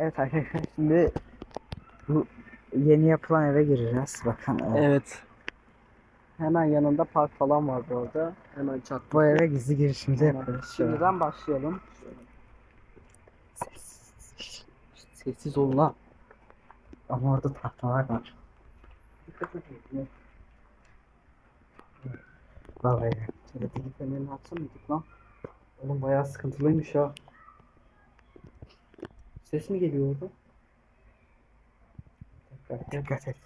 Evet arkadaşlar şimdi bu yeni yapılan eve gireceğiz. Bakın evet. Hemen yanında park falan var bu arada. Hemen çat. bu eve gizli girişimizi yapıyoruz. Şöyle. Şimdiden başlayalım. Sessiz olun ha. Ama orada tahtalar var. Vallahi. Açsın mıydık lan? Oğlum bayağı sıkıntılıymış ha. Ses mi geliyor orada? Dikkat. Dikkat et.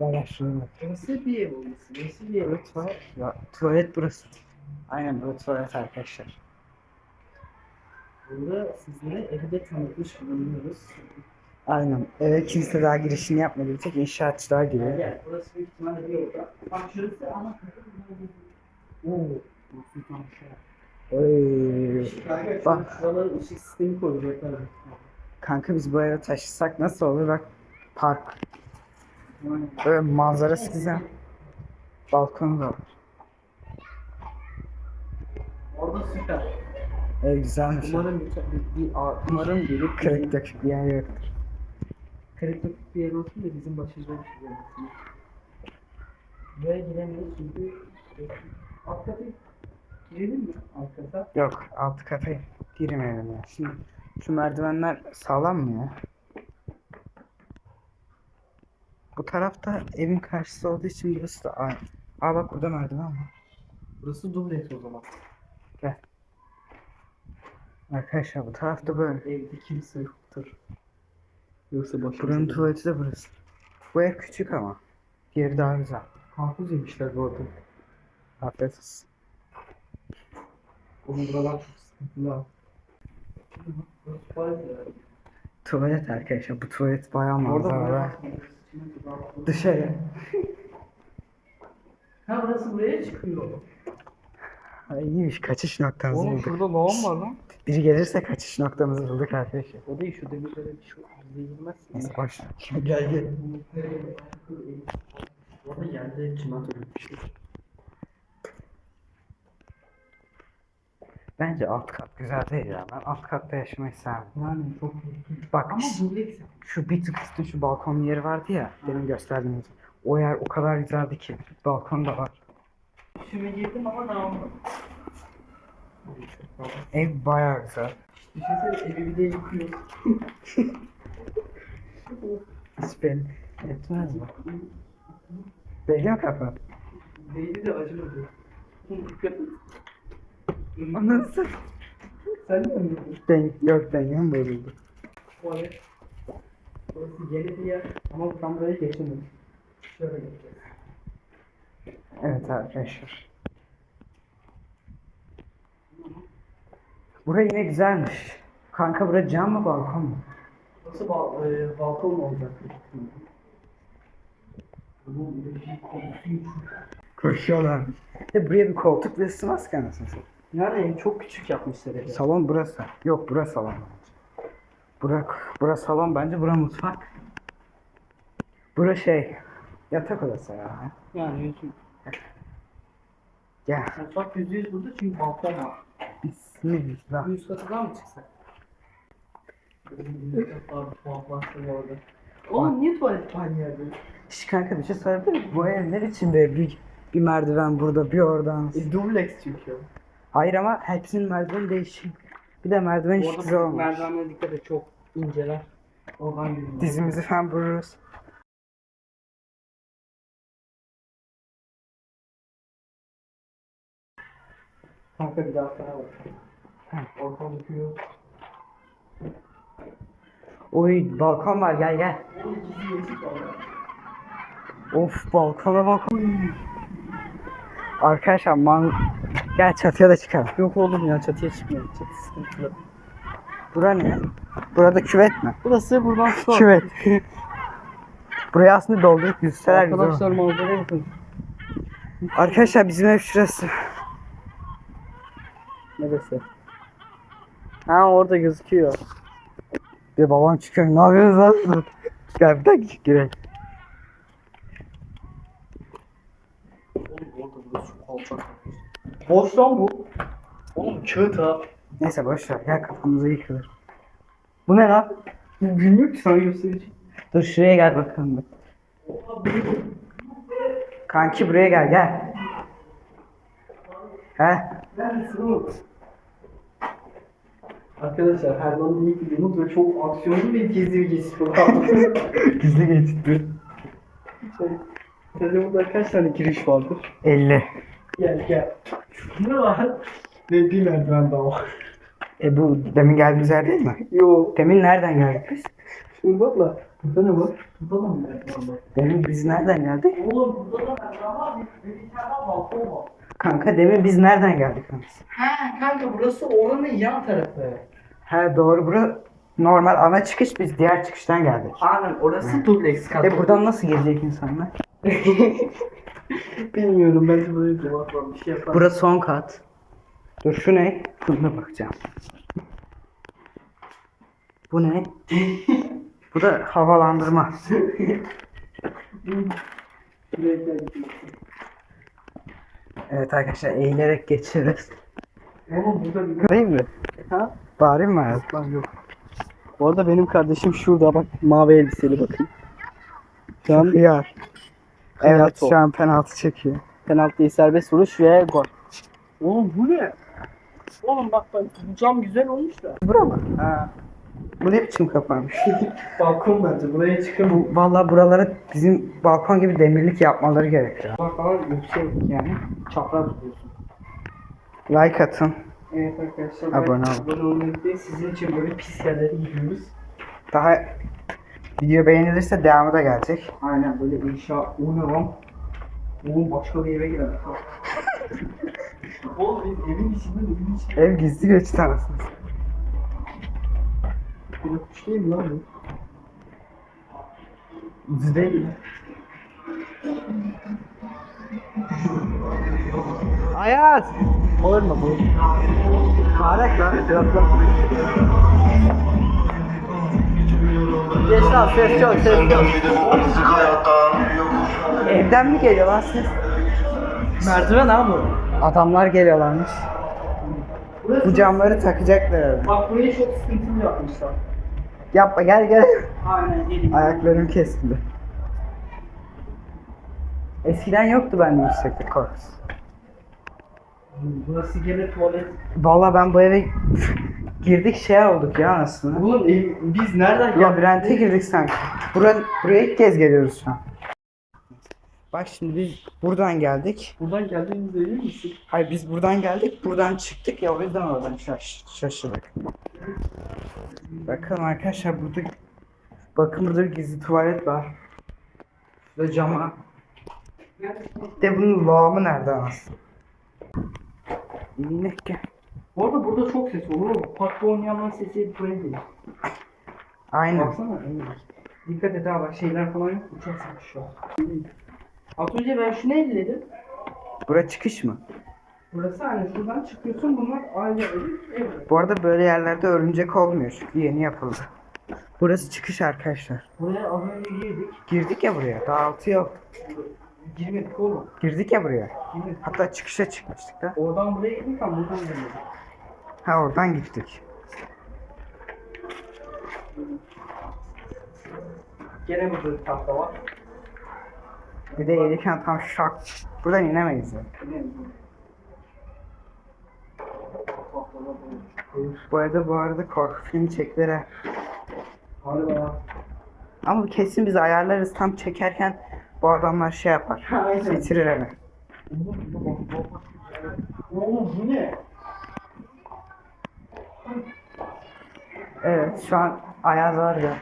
Bak. Nasıl bir ev olması? Nasıl bir ev? Evet tuvalet. Ya, tuvalet burası. Aynen bu tuvalet arkadaşlar. Burada sizlere evi de tanıtmış bulunuyoruz. Aynen. Eve kimse daha girişini yapmadı. Bir tek inşaatçılar giriyor. Gel, burası büyük ihtimalle bir oda. Bak şurası ana şey. Oy. Bak. ışık sistemi koyacaklar. Kanka biz bu eve taşısak nasıl olur? Bak park. Böyle manzarası güzel. Balkonu da var. Orada süper. Ev güzelmiş. Umarım bir, bir, bir umarım gelip Kırık dökük bir yer yoktur. kırık dökük bir yer olsun da bizim başımıza bir şey olmasın. Buraya giremeyiz çünkü alt katı girelim mi alt kata? Yok altı kata girmeyelim ya. Şimdi şu merdivenler sağlam mı ya? Bu tarafta evin karşısı olduğu için burası da aynı. Aa bak burada merdiven var. Burası dubleks o zaman. Arkadaşlar bu tarafta böyle. Evde kimse yoktur. Yoksa başımıza Buranın tuvaleti de burası. Bu ev küçük ama. Diğeri daha güzel. Karpuz yemişler bu arada. Afiyet olsun. Onun buralar çok sıkıntılı. Tuvalet arkadaşlar. Bu tuvalet bayağı Orada manzara. buraya var. bakmıyoruz. İçine bir bak. Dışarı. Ha burası buraya çıkıyor. Ay, iyiymiş kaçış noktamızı Oğlum bulduk. şurada lağım var lan. Biri gelirse kaçış noktamızı bulduk arkadaşlar. O değil şu demirlere bir şey değilmez. Neyse boş. gel gel. Orada yerde çimento dökmüşler. Bence alt kat güzel değil ya. Ben alt katta yaşamayı sevmem. Yani çok Bak Ama şu- şu bir tık üstü şu balkon yeri vardı ya. Demin gösterdiğim O yer o kadar güzeldi ki. Balkon da var. İşime girdim ama dağılmadım. Ev bayağı güzel. Düşünsene evi bir de yıkıyor. Belli etmez mi? Mi kapı? Değdi de acımadı. Dikkat et. Anasını Sen de mi yedin? Den yok dengem bozuldu. Tuvalet. Burası yeni bir yer ama ben buraya geçemedim. Şöyle geçeceğiz. Evet arkadaşlar. Bura yine güzelmiş. Kanka bura cam mı balkon mu? Burası bal e, balkon olacak. şey. Koşuyorlar. De buraya bir koltuk ve sığmaz ki anasını satayım. Yani çok küçük yapmışlar evi. Salon burası. Yok burası salon. Bura, bura salon bence bura mutfak. Bura şey yatak odası ya. Yani yüzü. Gel. Mutfak yüzde yüz burada çünkü balkon var. Bismillah. Üst katıdan mı çıksak? Oğlum niye tuvalet aynı yerde? Şş kanka bir şey sorabilir miyim? Bu ev ne biçim be? Bir, bir merdiven burada bir oradan. E, dubleks çünkü. Hayır ama hepsinin merdiveni değişik. Bir de merdiven hiç güzel Orada olmuş. merdivenlere dikkat et çok inceler. Oradan yürüyorum. Dizimizi falan vururuz. Kanka bir daha sana bak. Ortam yıkıyor. Oy balkon var gel gel. Of balkona bak. Arkadaşlar man... Gel çatıya da çıkalım. Yok oğlum ya çatıya çıkmıyor. Çatı sıkıntılı. Bura ne? Burada küvet mi? Burası buradan su Küvet. Burayı aslında doldurup yüzseler güzel olur. Arkadaşlar manzara bakın. Arkadaşlar bizim ev şurası. Neresi? Ha orada gözüküyor. Bir babam çıkıyor. Ne yapıyorsunuz lan? Gel bir dakika girelim. Oğlum orada burası çok alçak. Boş lan bu. Oğlum kağıt ha. Neyse boş ver. Gel kafamıza yıkılır. Bu ne lan? Bilmiyorum ki sana göstereceğim. Dur şuraya gel bakalım. bir. Kanki buraya gel gel. He? Arkadaşlar Herman büyük bir Yunus ve çok aksiyonlu bir gezi videosu falan. Gizli geçti. Sence burada kaç tane giriş vardır? 50. Gel gel. Ne var? Bir merdiven daha var. E bu demin geldiğimiz yer değil mi? Yo. Demin nereden geldik biz? Şurada da. Burada ne var? Burada da mı merdiven var? Demin biz nereden geldik? Oğlum burada da merdiven var. Bir, bir tane balkon var. Kanka demin biz nereden geldik? He kanka burası oranın yan tarafı. He doğru bura normal ana çıkış biz diğer çıkıştan geldik. Aynen orası dubleks kat. E buradan nasıl gelecek insanlar? Bilmiyorum ben de böyle var bir şey yapar. Burası son kat. Dur şu ne? Şuna bakacağım. Bu ne? Bu da havalandırma. Evet arkadaşlar eğilerek geçiyoruz. Oğlum burada bir Değil mi? Ha? Bağırayım mı abi? Lan yok. Bu arada benim kardeşim şurada bak mavi elbiseli bakın. Şu an Hıyar. Evet Penaltı. şu an penaltı çekiyor. penaltıyı serbest vuruş ve gol. Oğlum bu ne? Oğlum bak bak bu cam güzel olmuş da. Bura mı? Ha. Bu ne biçim kapanmış? Balkon bence buraya çıkın. Bu vallahi buralara bizim balkon gibi demirlik yapmaları gerekiyor. Bak falan yüksek yani çapraz tutuyorsun. Like atın. Evet arkadaşlar. Abone olun. Abone olmayı sizin için böyle pis yerlere gidiyoruz. Daha video beğenilirse devamı da gelecek. Aynen böyle inşa. Lan? Oğlum başka bir eve ha. Oğlum evin içinde evin içinde. Ev gizli geçti anasını. Bir kuş değil mi lan bu? Ucu değil mi? Ayaz! Bağırma bu. Mübarek lan. Geç lan ses çok ses çok. Evden mi geliyor lan ses? Merdiven ha bu. Adamlar geliyorlarmış. Bu camları takacaklar herhalde. Bak burayı çok sıkıntılı yapmışlar. Yapma gel gel. Aynen gelin. Ayaklarım kesildi. Eskiden yoktu bende yükseklik korkusu. Burası gene tuvalet. Valla ben bu eve girdik şey olduk ya aslında. Oğlum ev, biz nereden Labirente girdik sanki. Bura, buraya ilk kez geliyoruz şu an. Bak şimdi biz buradan geldik. Buradan geldiğimizde emin misin? Hayır biz buradan geldik, buradan çıktık ya o yüzden oradan şaş şaşırdık. Bakalım arkadaşlar burada bakın burada bir gizli tuvalet var. Şurada cama. De bunun lağımı nerede aslında? İnek gel. Bu arada burada çok ses olur mu? Parkta oynayanların sesi buraya geliyor. Aynen. Baksana. Dikkat et ha bak şeyler falan yok. Uçarsın şu an. Az önce ben şunu elledim. Bura çıkış mı? Burası hani şuradan çıkıyorsun bunlar ayrı ayrı. Evet. Bu arada böyle yerlerde örümcek olmuyor çünkü yeni yapıldı. Burası çıkış arkadaşlar. Buraya az önce girdik. Girdik ya buraya. Daha altı yok. Girmedik oğlum. Girdik ya buraya. Girmedik. Hatta çıkışa çıkmıştık da. Oradan buraya gittik ama buradan gelmedik. Ha oradan gittik. Gene burada bir tahta var. Bir de gelirken tam şak. Buradan inemeyiz ya. Bu arada bu arada korku filmi çektiler. ha. Hadi bana. Ama kesin biz ayarlarız tam çekerken bu adamlar şey yapar. Bitirir hemen. Oğlum bu ne? Evet şu an Ayaz var ya.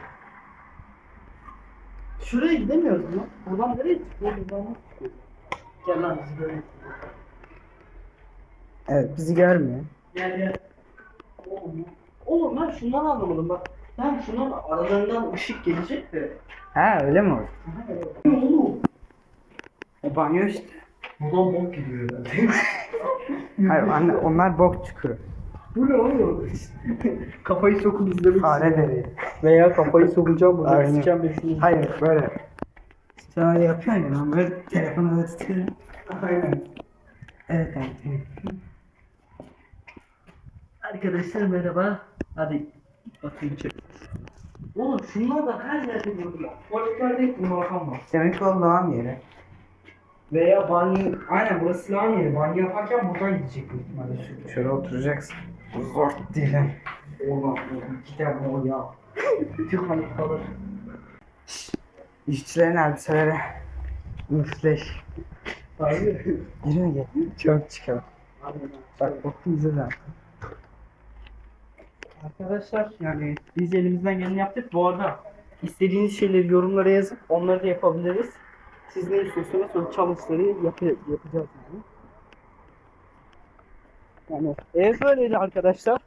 Şuraya gidemiyoruz mu? Buradan nereye çıkıyoruz? Buradan nasıl çıkıyoruz? Gel lan bizi böyle. Evet bizi görmüyor. Gel gel. Oğlum, oğlum ben şundan anlamadım bak. Ben şundan aralarından ışık gelecek de. Ha öyle mi oldu? Ne oğlum? O banyo işte. Buradan bok gidiyor herhalde. Hayır anne, onlar bok çukuru. Bu ne oğlum? kafayı sokup izlemek Fare deriği. Veya kafayı sokacağım burada. Aynen. Sıçacağım birisini. Hayır böyle. Sen öyle yapıyorsun ya ben böyle telefonu öyle tutuyorum. Aynen. Evet abi. Arkadaşlar merhaba. Hadi bakayım çek. Oğlum şunlar da her yerde görüyor. Tuvaletlerde hep bunlar var. Demek ki o lağım yeri. Veya banyo, aynen burası lan yeri. Banyo yaparken buradan gidecek büyük ihtimalle. Şu- Şöyle oturacaksın. Zor diyelim. Oğlum gider mi o ya? Hani kalır. İşçilerin elbiseleri. Müfleş. Abi. Yürü gel. Çok çıkalım. Bak boku izle zaten. Arkadaşlar yani biz elimizden geleni yaptık. Bu arada istediğiniz şeyleri yorumlara yazıp onları da yapabiliriz. Siz ne istiyorsanız o challenge'ları yap yapacağız yani. Yani ev böyleydi arkadaşlar.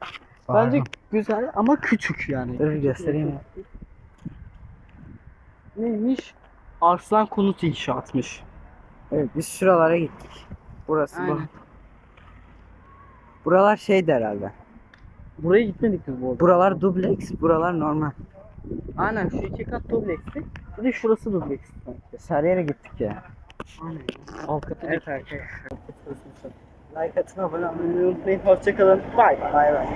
Bence güzel ama küçük yani. Dur bir göstereyim. Neymiş? Arslan Konut inşaatmış. Evet biz şuralara gittik. Burası bu. Aynen. Buralar şeydi herhalde. Buraya gitmedik biz bu arada. Buralar dubleks, buralar normal. Aynen şu iki kat dubleksti. Bir de şurası dubleksti sanki. Her yere gittik ya. Aynen. Alt katı Evet arkadaşlar. Like atın abone olmayı unutmayın. Hoşçakalın. Bay bay.